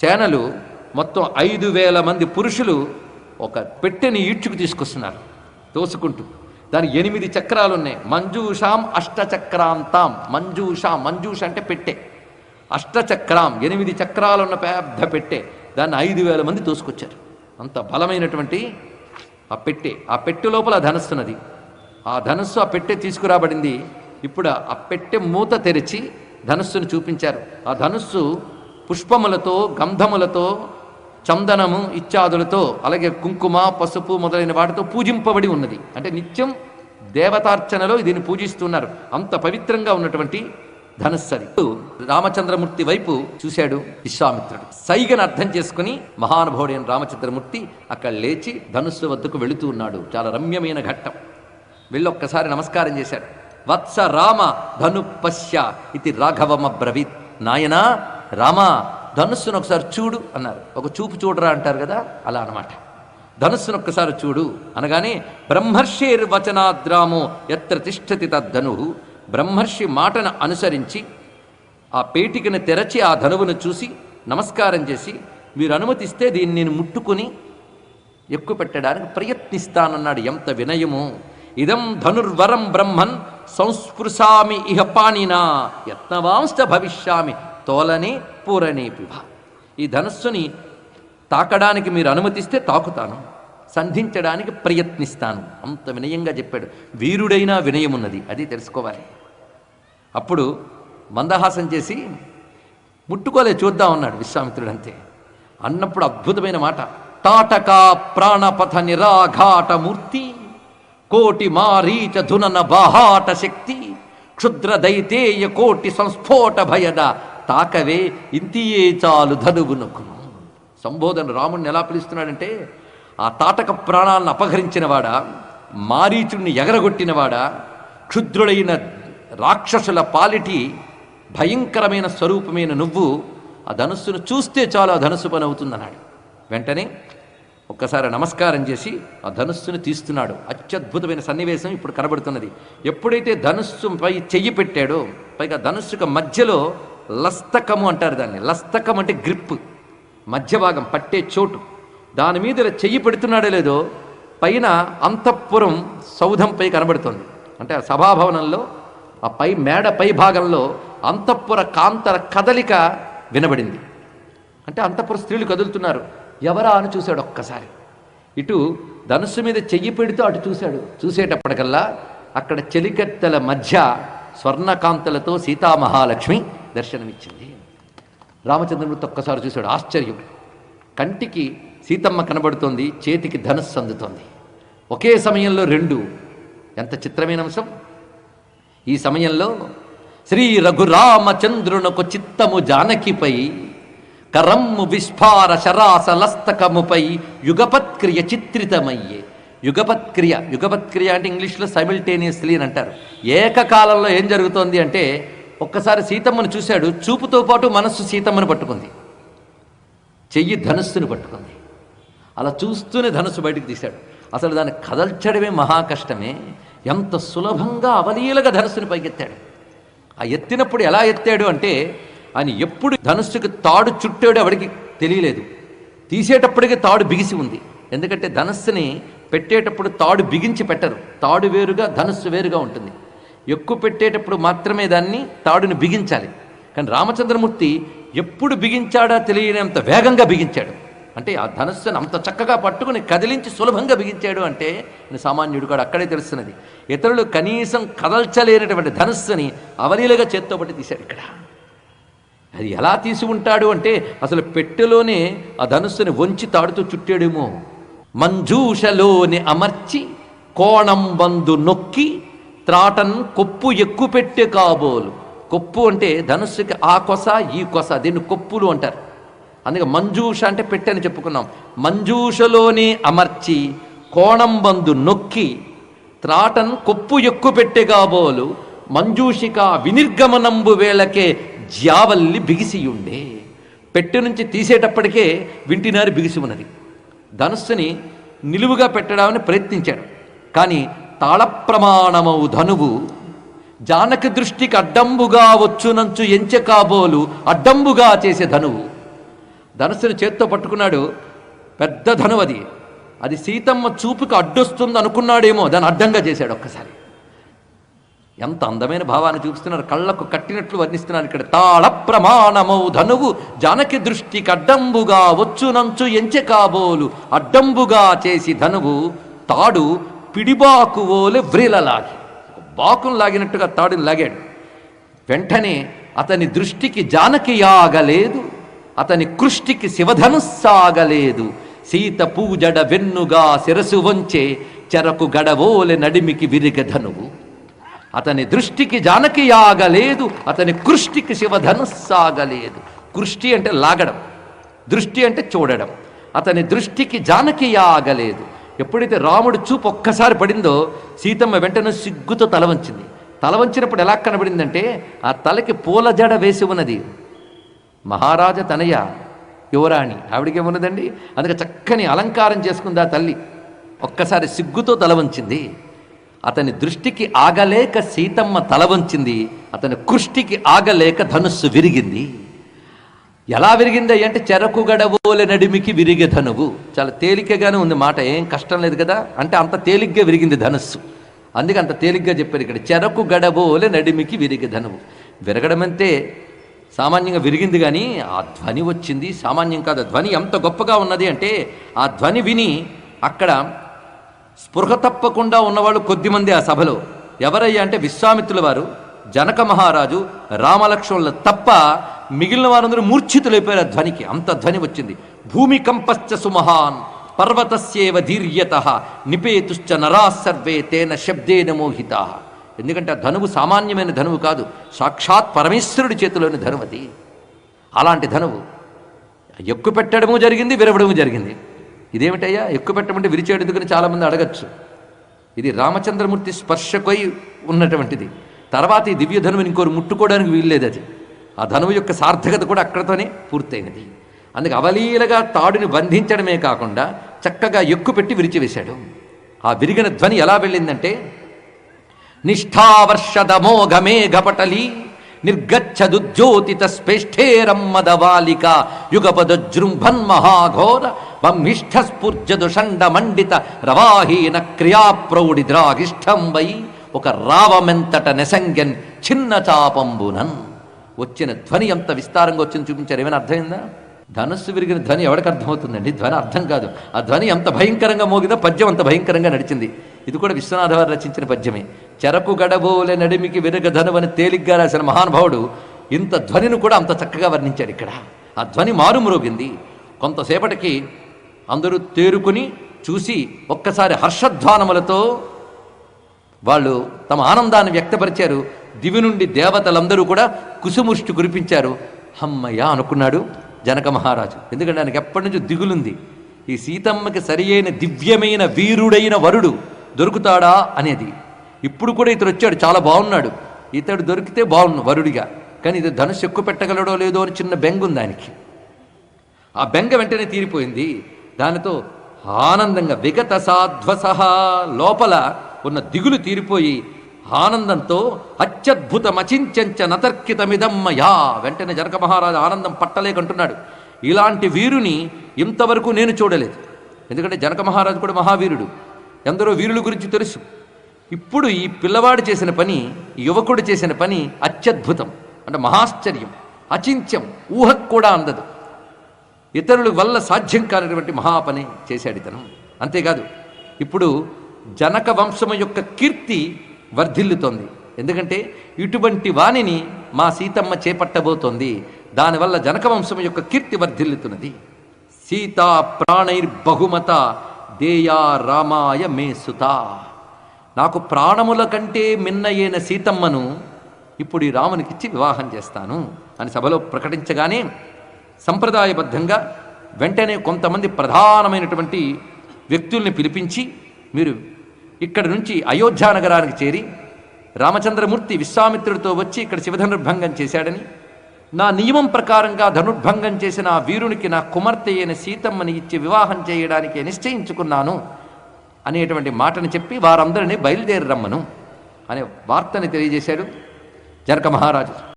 సేనలు మొత్తం ఐదు వేల మంది పురుషులు ఒక పెట్టెని ఈడ్చుకు తీసుకొస్తున్నారు తోసుకుంటూ. దాని ఎనిమిది చక్రాలు ఉన్నాయి మంజూషాం అష్టచక్రాంతాం మంజూషాం మంజూష అంటే పెట్టె. అష్టచక్రాం ఎనిమిది చక్రాలున్న పెద్ద పెట్టె. దాన్ని ఐదు వేల మంది తోసుకొచ్చారు. అంత బలమైనటువంటి ఆ పెట్టె. ఆ పెట్టె లోపల ధనస్సున్నది ఆ ధనస్సు ఆ పెట్టె తీసుకురాబడింది. ఇప్పుడు ఆ పెట్టె మూత తెరిచి ధనస్సును చూపించారు. ఆ ధనుస్సు పుష్పములతో గంధములతో చందనము ఇత్యాదులతో అలాగే కుంకుమ పసుపు మొదలైన వాటితో పూజింపబడి ఉన్నది. అంటే నిత్యం దేవతార్చనలో దీన్ని పూజిస్తున్నారు. అంత పవిత్రంగా ఉన్నటువంటి ధనుస్సరి రామచంద్రమూర్తి వైపు చూశాడు విశ్వామిత్రుడు. సైగను అర్థం చేసుకుని మహానుభావుడైన రామచంద్రమూర్తి అక్కడ లేచి ధనుస్సు వద్దకు వెళుతూ ఉన్నాడు. చాలా రమ్యమైన ఘట్టం. వెళ్ళి ఒక్కసారి నమస్కారం చేశాడు. వత్స రామ ధను పశ్య ఇది రాఘవమ బ్రవీత్ నాయనా రామా ధనుస్సును ఒకసారి చూడు అన్నారు. ఒక చూపు చూడరా అంటారు కదా అలా అనమాట ధనుస్సును ఒక్కసారి చూడు అనగానే బ్రహ్మర్షిర్ వచనాద్రామో ఎత్ర తిష్టతి తద్ధను బ్రహ్మర్షి మాటను అనుసరించి ఆ పేటికను తెరచి ఆ ధనువును చూసి నమస్కారం చేసి మీరు అనుమతిస్తే దీన్ని నేను ముట్టుకుని ఎక్కువ పెట్టడానికి ప్రయత్నిస్తానన్నాడు. ఎంత వినయము. ఇదం ధనుర్వరం బ్రహ్మన్ సంస్పృశామి ఇహ పాణినా యత్నవాంశ భవిష్యామి. తోలని పూరణే పిభ ఈ ధనస్సుని తాకడానికి మీరు అనుమతిస్తే తాకుతాను. సంధించడానికి ప్రయత్నిస్తాను. అంత వినయంగా చెప్పాడు. వీరుడైన వినయమున్నది. అది తెలుసుకోవాలి. అప్పుడు మందహాసం చేసి ముట్టుకోలే చూద్దాం అన్నాడు విశ్వామిత్రుడు అంతే అన్నప్పుడు అద్భుతమైన మాట. తాటక ప్రాణపథ నిరాఘాట మూర్తి కోటి మారీచ ధునన బాహాట శక్తి క్షుద్ర దైతేయ కోటి సంస్ఫోట భయద తాకవే ఇంతియే చాలు ధనువునకును సంబోధన రాముడిని ఎలా పిలుస్తున్నాడంటే ఆ తాటక ప్రాణాలను అపహరించినవాడా మారీచుడిని ఎగరగొట్టినవాడా క్షుద్రుడైన రాక్షసుల పాలిటి భయంకరమైన స్వరూపమైన నువ్వు ఆ ధనుస్సును చూస్తే చాలు ఆ ధనుస్సు పని అవుతుందన్నాడు వెంటనే ఒక్కసారి నమస్కారం చేసి ఆ ధనుస్సును తీస్తున్నాడు. అత్యద్భుతమైన సన్నివేశం ఇప్పుడు కనబడుతున్నది. ఎప్పుడైతే ధనుస్సుపై చెయ్యి పెట్టాడో పైగా ధనుస్సుకు మధ్యలో లస్తకము అంటారు దాన్ని. లస్తకం అంటే గ్రిప్ మధ్య భాగం పట్టే చోటు. దాని మీద ఇలా చెయ్యి పెడుతున్నాడో లేదో పైన అంతఃపురం సౌధంపై కనబడుతుంది. అంటే ఆ సభాభవనంలో ఆ పై మేడ పై భాగంలో అంతఃపుర కాంతర కదలిక వినబడింది. అంటే అంతఃపుర స్త్రీలు కదులుతున్నారు. ఎవరా అని చూశాడు ఒక్కసారి. ఇటు ధనుస్సు మీద చెయ్యి పెడుతూ అటు చూశాడు. చూసేటప్పటికల్లా అక్కడ చెలికత్తెల మధ్య స్వర్ణకాంతలతో సీతామహాలక్ష్మి దర్శనమిచ్చింది. రామచంద్రమూర్తి ఒక్కసారి చూశాడు ఆశ్చర్యం. కంటికి సీతమ్మ కనబడుతోంది చేతికి ధనస్సు అందుతోంది. ఒకే సమయంలో రెండు. ఎంత చిత్రమైన అంశం? ఈ సమయంలో శ్రీ రఘురామచంద్రునకు చిత్తము జానకిపై కరమ్ము విస్ఫార శరాసలస్తకముపై యుగపత్క్రియ చిత్రితమయ్యే. యుగపత్క్రియ యుగపత్క్రియ అంటే ఇంగ్లీష్లో సైమిల్టేనియస్లీ అని అంటారు. ఏకకాలంలో ఏం జరుగుతోంది అంటే ఒక్కసారి సీతమ్మను చూశాడు. చూపుతో పాటు మనస్సు సీతమ్మను పట్టుకుంది. చెయ్యి ధనుస్సుని పట్టుకుంది. అలా చూస్తూనే ధనుస్సు బయటకు తీశాడు. అసలు దాన్ని కదల్చడమే మహా కష్టమే. ఎంత సులభంగా అవలీలగా ధనుస్సుని పైకెత్తాడు. ఆ ఎత్తినప్పుడు ఎలా ఎత్తాడు అంటే ఆయన ఎప్పుడు ధనుస్సుకి తాడు చుట్టాడు ఎవడికి తెలియలేదు. తీసేటప్పటికి తాడు బిగిసి ఉంది. ఎందుకంటే ధనస్సుని పెట్టేటప్పుడు తాడు బిగించి పెట్టరు. తాడు వేరుగా ధనుస్సు వేరుగా ఉంటుంది. ఎక్కువ పెట్టేటప్పుడు మాత్రమే దాన్ని తాడుని బిగించాలి. కానీ రామచంద్రమూర్తి ఎప్పుడు బిగించాడా తెలియనంత వేగంగా బిగించాడు. అంటే ఆ ధనస్సును అంత చక్కగా పట్టుకుని కదిలించి సులభంగా బిగించాడు అంటే సామాన్యుడు కూడా అక్కడే తెలుస్తున్నది. ఇతరులు కనీసం కదల్చలేనటువంటి ధనస్సుని అవలీలగా చేత్తో పట్టి తీశాడు ఇక్కడ. అది ఎలా తీసి ఉంటాడు అంటే అసలు పెట్టెలోనే ఆ ధనుస్సుని వంచి తాడుతూ చుట్టాడేమో. మంజూషలోని అమర్చి కోణం బందు నొక్కి త్రాటన్ కొప్పు ఎక్కువ పెట్టే కాబోలు. కొప్పు అంటే ధనుస్సుకి ఆ కొస ఈ కొస దీన్ని కొప్పులు అంటారు. అందుకే మంజూష అంటే పెట్టని చెప్పుకున్నాం. మంజూషలోనే అమర్చి కోణం బందు నొక్కి త్రాటన్ కొప్పు ఎక్కువ పెట్టే కాబోలు మంజూషిక వినిర్గమనంబు వేళకే జ్యావల్లి బిగిసియుండే. పెట్టె నుంచి తీసేటప్పటికే వింటినారి బిగిసి ఉన్నది ధనుస్సుని నిలువుగా పెట్టడాన్ని ప్రయత్నించాడు. కానీ తాళప్రమాణమవు ధనువు. జానక దృష్టికి అడ్డంబుగా వచ్చునంచు ఎంచె కాబోలు అడ్డంబుగా చేసే ధనువు. ధనుసుని చేత్తో పట్టుకున్నాడు పెద్ద ధనువు అది. అది సీతమ్మ చూపుకి అడ్డొస్తుంది అనుకున్నాడేమో దాన్ని అడ్డంగా చేశాడు ఒక్కసారి. ఎంత అందమైన భావాన్ని చూపిస్తున్నారు. కళ్ళకు కట్టినట్లు వర్ణిస్తున్నారు ఇక్కడ. తాళ ప్రమాణమౌ ధనువు జానకి దృష్టికి అడ్డంబుగా వచ్చునంచు ఎంచె కాబోలు అడ్డంబుగా చేసి ధనువు. తాడు పిడిబాకు ఓలె వ్రీలలాగి బాకును లాగినట్టుగా తాడుని లాగాడు. వెంటనే అతని దృష్టికి జానకి ఆగలేదు అతని కృష్టికి శివధనుస్సాగలేదు సీత పూజడ వెన్నుగా శిరసు వంచే చెరకు గడవోలె నడిమికి విరిగధనువు అతని దృష్టికి జానకి ఆగలేదు అతని కృష్టికి శివధనుస్సాగలేదు కృష్టి అంటే లాగడం దృష్టి అంటే చూడడం. అతని దృష్టికి జానకి ఆగలేదు. ఎప్పుడైతే రాముడు చూపు ఒక్కసారి పడిందో సీతమ్మ వెంటనే సిగ్గుతో తల వంచింది. తల వంచినప్పుడు ఎలా కనబడిందంటే ఆ తలకి పూల జడ వేసి ఉన్నది. మహారాజ తనయ యువరాణి ఆవిడకేమున్నదండి అందుకే చక్కని అలంకారం చేసుకుంది ఆ తల్లి. ఒక్కసారి సిగ్గుతో తల వంచింది. అతని దృష్టికి ఆగలేక సీతమ్మ తల వంచింది. అతని కృష్టికి ఆగలేక ధనుస్సు విరిగింది. ఎలా విరిగిందయ్య అంటే చెరకు గడవోల నడిమికి విరిగే ధనువు. చాలా తేలికగానే ఉంది మాట ఏం కష్టం లేదు కదా? అంటే అంత తేలిగ్గా విరిగింది ధనస్సు. అందుకే అంత తేలిగ్గా చెప్పారు ఇక్కడ చెరకు గడవోలె నడిమికి విరిగే ధనువు. విరగడం అంతే సామాన్యంగా విరిగింది కానీ ఆ ధ్వని వచ్చింది. సామాన్యం కాదు ధ్వని ఎంత గొప్పగా ఉన్నది అంటే ఆ ధ్వని విని అక్కడ స్పృహ తప్పకుండా ఉన్నవాళ్ళు కొద్దిమంది ఆ సభలో. ఎవరయ్యా అంటే విశ్వామిత్రుల వారు జనక మహారాజు రామలక్ష్మణులు తప్ప మిగిలిన వారందరూ మూర్ఛితులైపోయారు ఆ ధ్వనికి. అంత ధ్వని వచ్చింది. భూమికంపశ్చ సుమహాన్ పర్వతస్యేవ ధీర్యత నిపేతుశ్చ నరా సర్వే తేన శబ్దేన మోహితా. ఎందుకంటే ఆ ధనువు సామాన్యమైన ధనువు కాదు సాక్షాత్ పరమేశ్వరుడి చేతిలోని ధనువది అలాంటి ధనువు ఎక్కువ పెట్టడము జరిగింది విరవడము జరిగింది. ఇదేమిటయ్యా? ఎక్కువ పెట్టమంటే విరిచేడు ఎందుకని చాలామంది అడగచ్చు. ఇది రామచంద్రమూర్తి స్పర్శకొయి ఉన్నటువంటిది. తర్వాత ఈ దివ్య ధనువుని ఇంకోరు ముట్టుకోవడానికి వీల్లేదు అది. ఆ ధనువు యొక్క సార్థకత కూడా అక్కడతోనే పూర్తయినది. అందుకే అవలీలగా తాడుని బంధించడమే కాకుండా చక్కగా ఎక్కు పెట్టి విరిచివేశాడు. ఆ విరిగిన ధ్వని ఎలా వెళ్ళిందంటే నిష్ఠావర్షదమోఘమేఘపటలి నిర్గచ్చదుజ్యోతిత స్పేష్ఠేరమ్మదవాలిక యుగపదజృంభన్ మహాఘోర బమ్మిష్ఠ స్ఫుర్జదు షండ రవాహీన క్రియాప్రౌఢి ద్రాగిష్టం వై ఒక రావమెంతట నెసంగన్ చిన్న చాపంబునన్. వచ్చిన ధ్వని ఎంత విస్తారంగా వచ్చింది చూపించారు ఏమైనా అర్థమైందా? ధనుస్సు విరిగిన ధ్వని ఎవరికి అర్థమవుతుందండి? ధ్వని అర్థం కాదు. ఆ ధ్వని ఎంత భయంకరంగా మోగిందో పద్యం అంత భయంకరంగా నడిచింది. ఇది కూడా విశ్వనాథవారు రచించిన పద్యమే. చెరకు గడబోలే నడిమికి విరగ ధనువని తేలిగ్గా రాసిన మహానుభావుడు ఇంత ధ్వనిని కూడా అంత చక్కగా వర్ణించాడు ఇక్కడ. ఆ ధ్వని మారుమ్రోగింది కొంతసేపటికి అందరూ తేరుకుని చూసి ఒక్కసారి హర్షధ్వానములతో వాళ్ళు తమ ఆనందాన్ని వ్యక్తపరిచారు. దివి నుండి దేవతలందరూ కూడా కుసుముష్టి కురిపించారు. హమ్మయ్య అనుకున్నాడు జనక మహారాజు. ఎందుకంటే ఆయనకి ఎప్పటి నుంచో దిగులుంది. ఈ సీతమ్మకి సరి అయిన దివ్యమైన వీరుడైన వరుడు దొరుకుతాడా అనేది. ఇప్పుడు కూడా ఇతడు వచ్చాడు చాలా బాగున్నాడు. ఇతడు దొరికితే బాగుండు వరుడిగా. కానీ ఇది ధనుసు ఎక్కువ పెట్టగలడో లేదో అని చిన్న బెంగ ఉంది ఆయనకి. ఆ బెంగ వెంటనే తీరిపోయింది. దానితో ఆనందంగా విగత సాధ్వసహ లోపల ఉన్న దిగులు తీరిపోయి ఆనందంతో అత్యద్భుతమచించంచ నతర్కితమిదమ్మయా. వెంటనే జనక మహారాజు ఆనందం పట్టలేకంటున్నాడు. ఇలాంటి వీరుని ఇంతవరకు నేను చూడలేదు. ఎందుకంటే జనక మహారాజు కూడా మహావీరుడు. ఎందరో వీరుల గురించి తెలుసు. ఇప్పుడు ఈ పిల్లవాడు చేసిన పని యువకుడు చేసిన పని అత్యద్భుతం. అంటే మహాశ్చర్యం అచింత్యం ఊహకు కూడా అందదు. ఇతరుల వల్ల సాధ్యం కానటువంటి మహాపని చేశాడు ఇతను. అంతేకాదు ఇప్పుడు జనక వంశము యొక్క కీర్తి వర్ధిల్లుతోంది. ఎందుకంటే ఇటువంటి వాణిని మా సీతమ్మ చేపట్టబోతోంది. దానివల్ల జనక వంశము యొక్క కీర్తి వర్ధిల్లుతున్నది. సీతా ప్రాణైర్బహుమత దేయా రామాయ మే సుత. నాకు ప్రాణముల కంటే మిన్నయైన సీతమ్మను ఇప్పుడు ఈ రామునికిచ్చి వివాహం చేస్తాను అని సభలో ప్రకటించగానే సంప్రదాయబద్ధంగా వెంటనే కొంతమంది ప్రధానమైనటువంటి వ్యక్తుల్ని పిలిపించి మీరు ఇక్కడి నుంచి అయోధ్య నగరానికి చేరి రామచంద్రమూర్తి విశ్వామిత్రుడితో వచ్చి ఇక్కడ శివధనుర్భంగం చేశాడని నా నియమం ప్రకారంగా ధనుర్భంగం చేసిన ఆ వీరునికి నా కుమార్తె అయిన సీతమ్మని ఇచ్చి వివాహం చేయడానికి నిశ్చయించుకున్నాను అనేటువంటి మాటను చెప్పి వారందరినీ బయలుదేరి రమ్మను అనే వార్తని తెలియజేశాడు జనక మహారాజు.